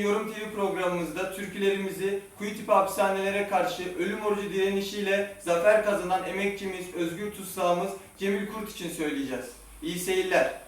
Yorum TV programımızda türkülerimizi kuyu tipi hapishanelere karşı ölüm orucu direnişiyle zafer kazanan emekçimiz, özgür tutsağımız Cemil Kurt için söyleyeceğiz. İyi seyirler.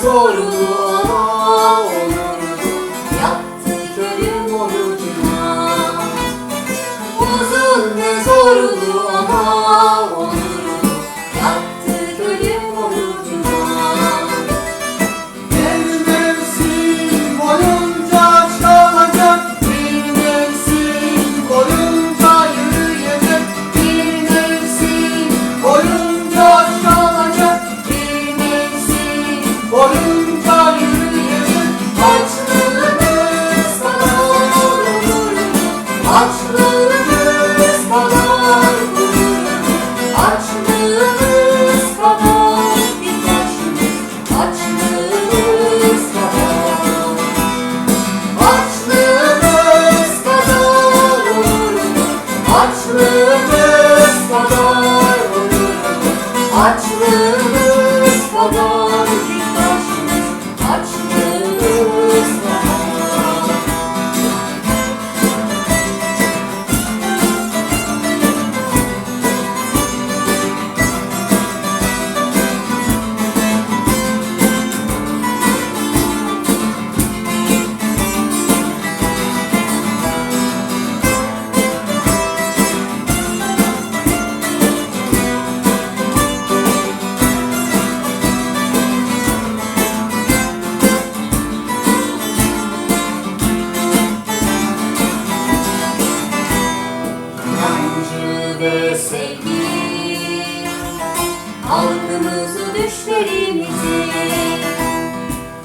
Uzun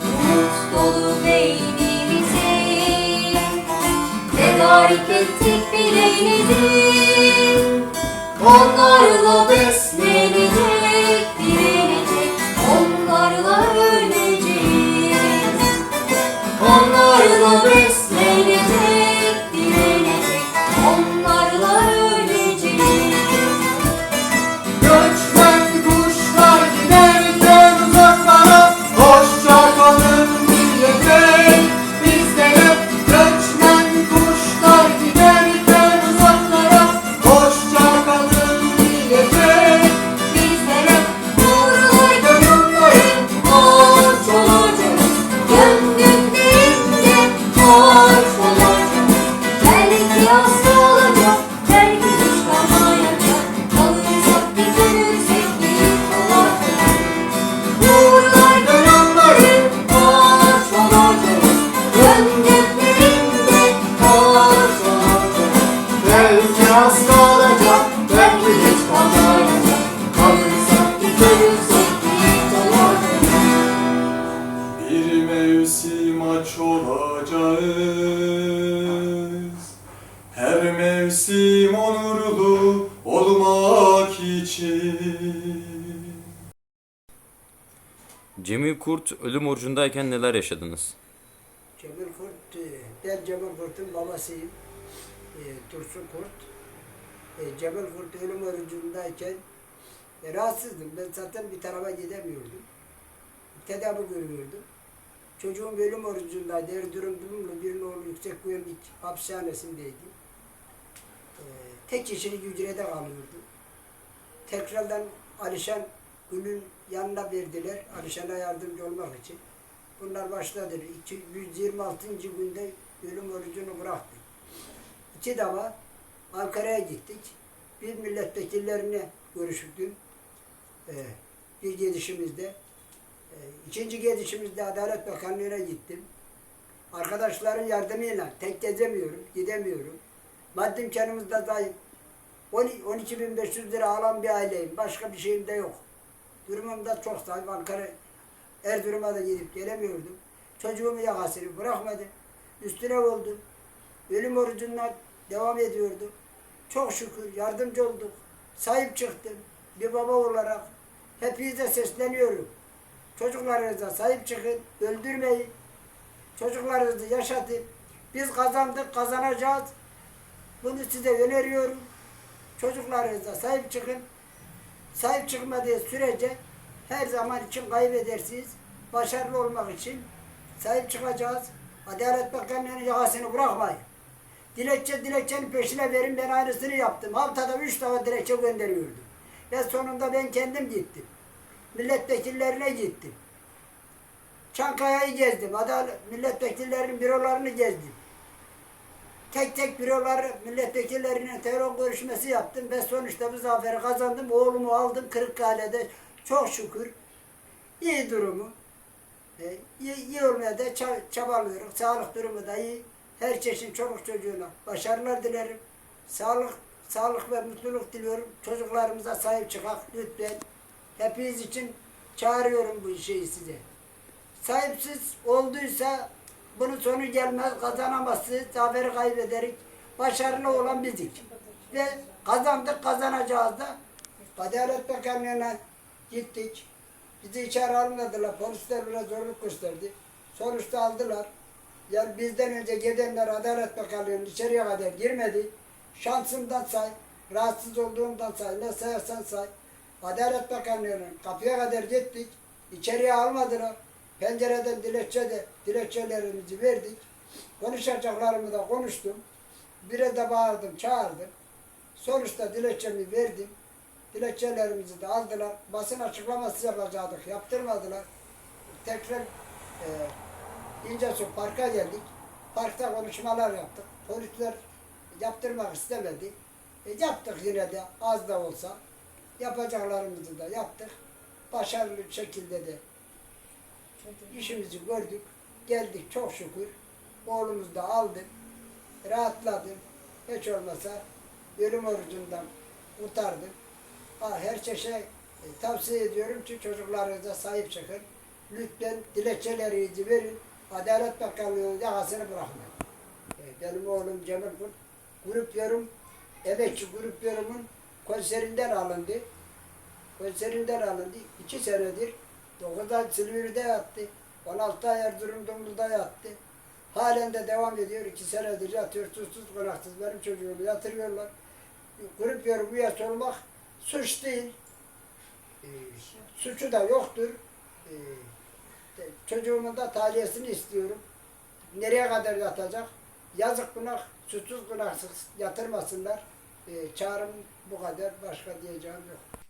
Umut dolu beynimizi Tedarik ettik bileyledik Onlarla beslenecek, Kurt ölüm orucundayken neler yaşadınız? Cemil Kurt, e, ben Cemil Kurt'un babasıyım. E, Dursun Kurt. E, Cemil Kurt ölüm orucundayken e, rahatsızdım. Ben zaten bir tarafa gidemiyordum. Tedavi görüyordum. Çocuğum ölüm orucundaydı. Erzurum Dumlu bir nolu yüksek güvenlik hapishanesindeydi. E, tek kişilik hücrede kalıyordu. Tekrardan Alişan Gül'ün yanına verdiler. Alişan'a yardımcı olmak için. Bunlar başladı. İki- 126. günde ölüm orucunu bıraktı. İki defa Ankara'ya gittik. Bir milletvekillerine görüştüm. Ee, bir gidişimizde. E, ikinci gidişimizde Adalet Bakanlığı'na gittim. Arkadaşların yardımıyla tek gezemiyorum, gidemiyorum. Maddi imkanımız da zayıf. 12.500 lira alan bir aileyim. Başka bir şeyim de yok. Durumum da çok zayıf. Ankara, Erzurum'a da gidip gelemiyordum. Çocuğumu yakasını bırakmadım. Üstüne oldum. Ölüm orucundan devam ediyordum. Çok şükür yardımcı olduk. Sahip çıktım. Bir baba olarak hepinize sesleniyorum. Çocuklarınıza sahip çıkın. Öldürmeyin. Çocuklarınızı yaşatın. Biz kazandık, kazanacağız. Bunu size öneriyorum. Çocuklarınıza sahip çıkın. Sahip çıkmadığı sürece her zaman için kaybedersiniz. Başarılı olmak için sahip çıkacağız. Adalet Bakanlığı'nın yakasını bırakmayın. Dilekçe dilekçenin peşine verin. Ben aynısını yaptım. Haftada üç defa dilekçe gönderiyordum. Ve sonunda ben kendim gittim. Milletvekillerine gittim. Çankaya'yı gezdim. Adalet milletvekillerinin bürolarını gezdim. Tek tek bürolar milletvekillerine telefon görüşmesi yaptım ve sonuçta bu zaferi kazandım. Oğlumu aldım Kırıkkale'de. Çok şükür iyi durumu. E, iyi, iyi olmaya da ça- çabalıyoruz. Sağlık durumu da iyi. Her çeşit çoluk çocuğuna başarılar dilerim. Sağlık, sağlık ve mutluluk diliyorum. Çocuklarımıza sahip çıkak lütfen. Hepiniz için çağırıyorum bu şeyi size. Sahipsiz olduysa bunun sonu gelmez, kazanamazsınız, zaferi kaybederik. Başarılı olan bizik. Ve kazandık, kazanacağız da. Adalet Bakanlığı'na gittik. Bizi içeri almadılar. Polisler biraz zorluk gösterdi. Sonuçta aldılar. Yani bizden önce gidenler Adalet Bakanlığı'nın içeriye kadar girmedi. Şansımdan say, rahatsız olduğumdan say, ne sayarsan say. Adalet Bakanlığı'nın kapıya kadar gittik. İçeriye almadılar. Pencereden dilekçe de dilekçelerimizi verdik. Konuşacaklarımı da konuştum. Bire de bağırdım, çağırdım. Sonuçta dilekçemi verdim. Dilekçelerimizi de aldılar. Basın açıklaması yapacaktık, yaptırmadılar. Tekrar e, İncesu Park'a geldik. Parkta konuşmalar yaptık. Polisler yaptırmak istemedi. E, yaptık yine de az da olsa. Yapacaklarımızı da yaptık. Başarılı şekilde de işimizi gördük. Geldik çok şükür. Oğlumuzu da aldım. Rahatladım. Hiç olmasa ölüm orucundan kurtardım. Her çeşe e, tavsiye ediyorum ki çocuklarınıza sahip çıkın. Lütfen dilekçelerinizi verin. Adalet Bakanlığı'nın yakasını bırakmayın. E, benim oğlum Cemil Kurt, grup yorum, emekçi grup yorumun konserinden alındı. Konserinden alındı. İki senedir 9 ay Silivri'de yattı. 16 ay Erzurum Dumlu'da yattı. Halen de devam ediyor. iki senedir yatıyor. Tuzsuz konaksız benim çocuğumu yatırıyorlar. Grup yorum üyesi olmak suç değil. Ee, suçu da yoktur. Ee, çocuğumun da tahliyesini istiyorum. Nereye kadar yatacak? Yazık günah, suçsuz günahsız yatırmasınlar. Ee, çağrım bu kadar. Başka diyeceğim yok.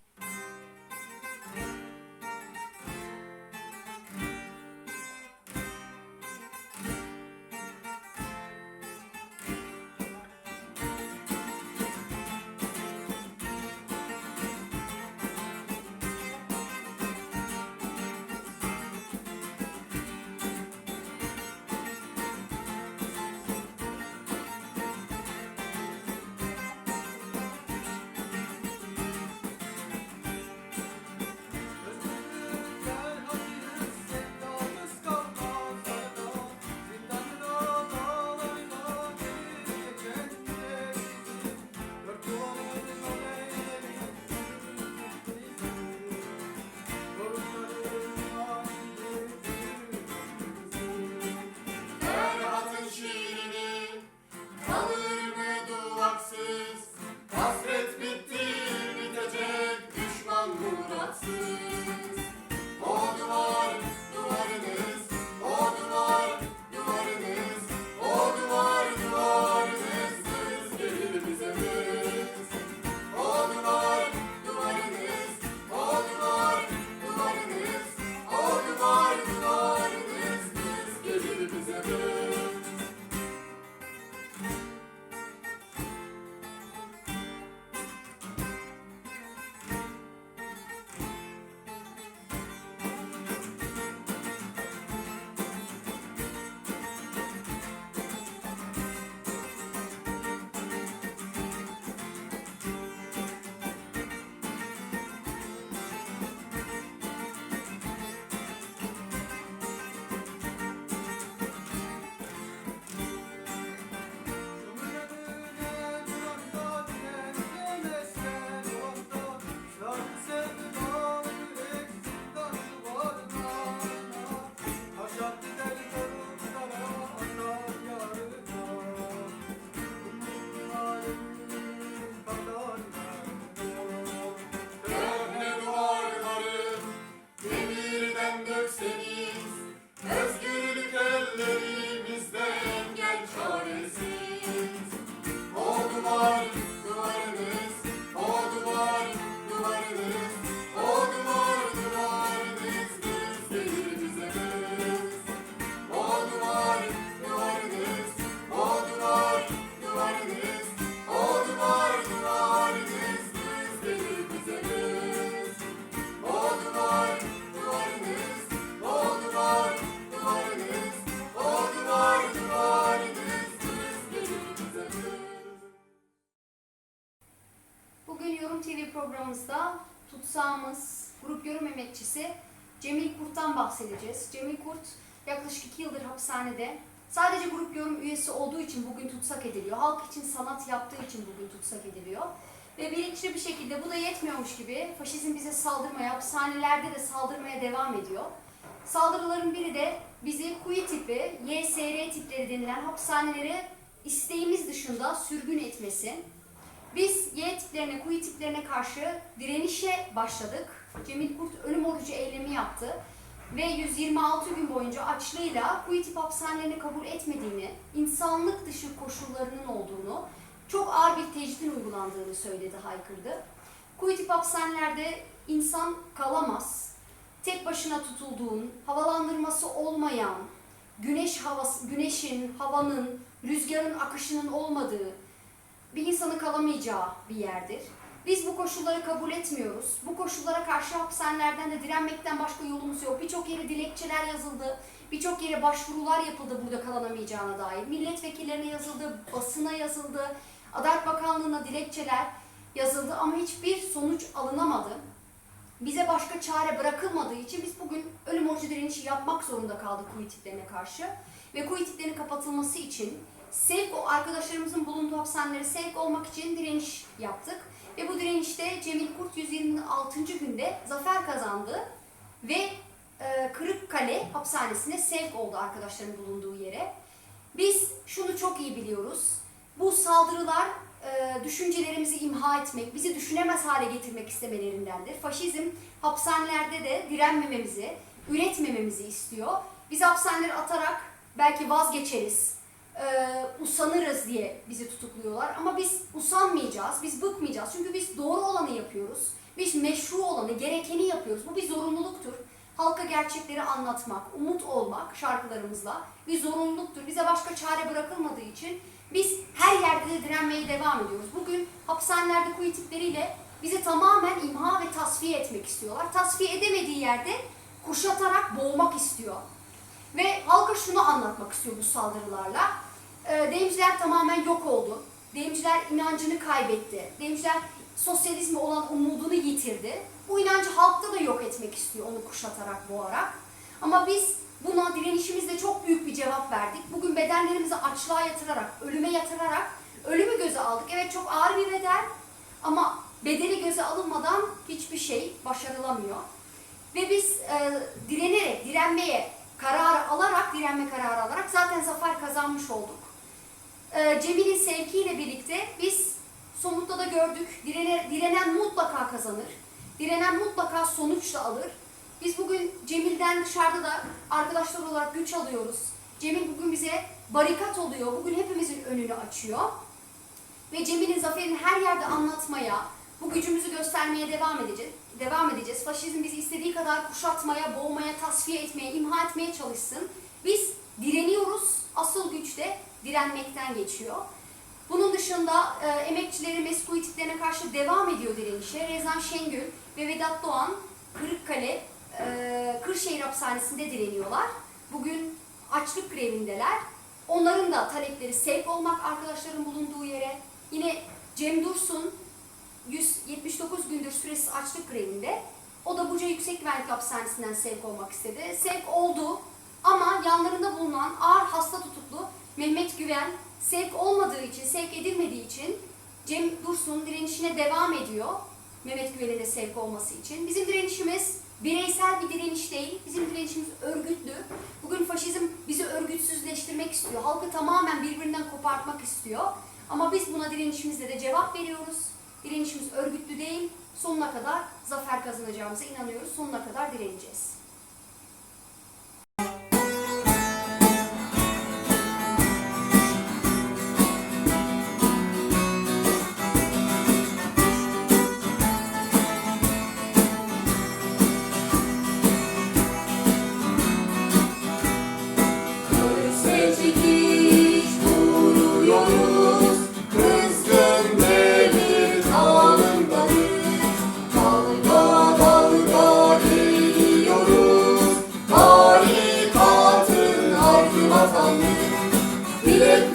Bahsedeceğiz. Cemil Kurt yaklaşık iki yıldır hapishanede. Sadece grup yorum üyesi olduğu için bugün tutsak ediliyor. Halk için sanat yaptığı için bugün tutsak ediliyor. Ve bilinçli bir şekilde bu da yetmiyormuş gibi faşizm bize saldırmaya, hapishanelerde de saldırmaya devam ediyor. Saldırıların biri de bizi kuyu tipi, YSR tipleri denilen hapishanelere isteğimiz dışında sürgün etmesi. Biz Y tiplerine, kuyu tiplerine karşı direnişe başladık. Cemil Kurt ölüm orucu eylemi yaptı. Ve 126 gün boyunca açlığıyla kuyu tip hapishanelerini kabul etmediğini, insanlık dışı koşullarının olduğunu, çok ağır bir tecridin uygulandığını söyledi, haykırdı. Kuyu tip hapishanelerde insan kalamaz. Tek başına tutulduğun, havalandırması olmayan, güneş havası, güneşin, havanın, rüzgarın akışının olmadığı, bir insanın kalamayacağı bir yerdir. Biz bu koşulları kabul etmiyoruz. Bu koşullara karşı hapishanelerden de direnmekten başka yolumuz yok. Birçok yere dilekçeler yazıldı. Birçok yere başvurular yapıldı burada kalanamayacağına dair. Milletvekillerine yazıldı, basına yazıldı, Adalet Bakanlığı'na dilekçeler yazıldı ama hiçbir sonuç alınamadı. Bize başka çare bırakılmadığı için biz bugün ölüm orucu direnişi yapmak zorunda kaldık kuyu tiplerine karşı. Ve kuyu tiplerinin kapatılması için sevk o arkadaşlarımızın bulunduğu hapishanelere sevk olmak için direniş yaptık. Ve bu direnişte Cemil Kurt 126. günde zafer kazandı ve e, Kırıkkale hapishanesine sevk oldu arkadaşların bulunduğu yere. Biz şunu çok iyi biliyoruz. Bu saldırılar e, düşüncelerimizi imha etmek, bizi düşünemez hale getirmek istemelerindendir. Faşizm hapishanelerde de direnmememizi, üretmememizi istiyor. Biz hapishaneleri atarak belki vazgeçeriz, e, usanırız diye bizi tutukluyorlar. Ama biz usanmayacağız, biz bıkmayacağız. Çünkü biz doğru olanı yapıyoruz. Biz meşru olanı, gerekeni yapıyoruz. Bu bir zorunluluktur. Halka gerçekleri anlatmak, umut olmak şarkılarımızla bir zorunluluktur. Bize başka çare bırakılmadığı için biz her yerde de direnmeye devam ediyoruz. Bugün hapishanelerde kuyu tipleriyle bizi tamamen imha ve tasfiye etmek istiyorlar. Tasfiye edemediği yerde kuşatarak boğmak istiyor. Ve halka şunu anlatmak istiyor bu saldırılarla. Ee, deyimciler tamamen yok oldu. Deyimciler inancını kaybetti. Deyimciler sosyalizme olan umudunu yitirdi. Bu inancı halkta da yok etmek istiyor onu kuşatarak, boğarak. Ama biz buna direnişimizle çok büyük bir cevap verdik. Bugün bedenlerimizi açlığa yatırarak, ölüme yatırarak ölümü göze aldık. Evet çok ağır bir bedel ama bedeli göze alınmadan hiçbir şey başarılamıyor. Ve biz e, direnerek, direnmeye karar alarak, direnme kararı alarak zaten zafer kazanmış olduk. E, Cemil'in sevkiyle birlikte biz somutta da gördük, direne, direnen mutlaka kazanır. Direnen mutlaka sonuç da alır. Biz bugün Cemil'den dışarıda da arkadaşlar olarak güç alıyoruz. Cemil bugün bize barikat oluyor, bugün hepimizin önünü açıyor. Ve Cemil'in zaferini her yerde anlatmaya, bu gücümüzü göstermeye devam edeceğiz. Devam edeceğiz. Faşizm bizi istediği kadar kuşatmaya, boğmaya, tasfiye etmeye, imha etmeye çalışsın. Biz direniyoruz. Asıl güç de direnmekten geçiyor. Bunun dışında e, emekçilerimiz kuyu tiplerine karşı devam ediyor direnişe. Rezan Şengül ve Vedat Doğan Kırıkkale e, Kırşehir Hapishanesi'nde direniyorlar. Bugün açlık grevindeler. Onların da talepleri sevk olmak arkadaşların bulunduğu yere. Yine Cem Dursun 179 gündür süresiz açlık grevinde. O da Buca Yüksek Güvenlik Hapishanesi'nden sevk olmak istedi. Sevk oldu ama yanlarında bulunan ağır hasta tutuklu Mehmet Güven sevk olmadığı için, sevk edilmediği için Cem Dursun direnişine devam ediyor. Mehmet Güven'e de sevk olması için. Bizim direnişimiz bireysel bir direniş değil, bizim direnişimiz örgütlü. Bugün faşizm bizi örgütsüzleştirmek istiyor, halkı tamamen birbirinden kopartmak istiyor. Ama biz buna direnişimizle de cevap veriyoruz. Direnişimiz örgütlü değil, sonuna kadar zafer kazanacağımıza inanıyoruz, sonuna kadar direneceğiz.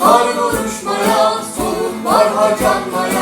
Var vuruşmaya, soluk var harcanmaya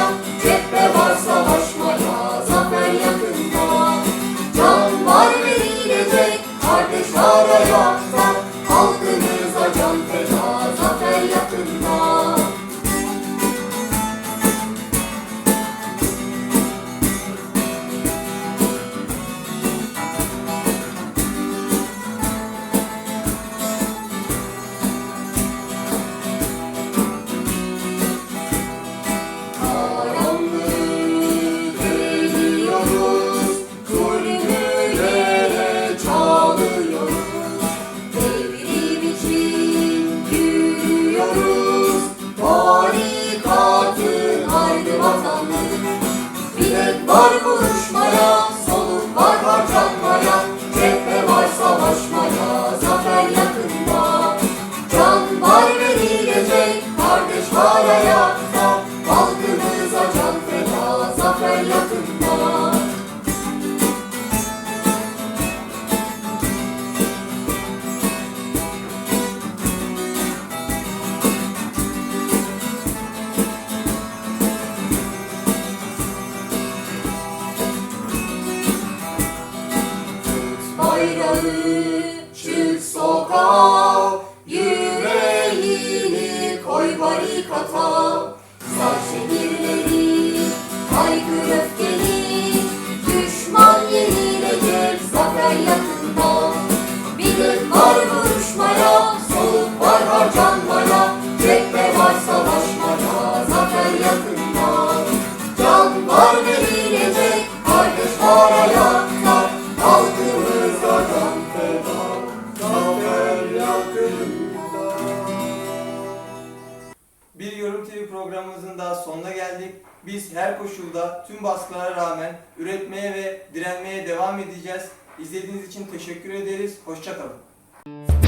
koşulda tüm baskılara rağmen üretmeye ve direnmeye devam edeceğiz. İzlediğiniz için teşekkür ederiz. Hoşçakalın.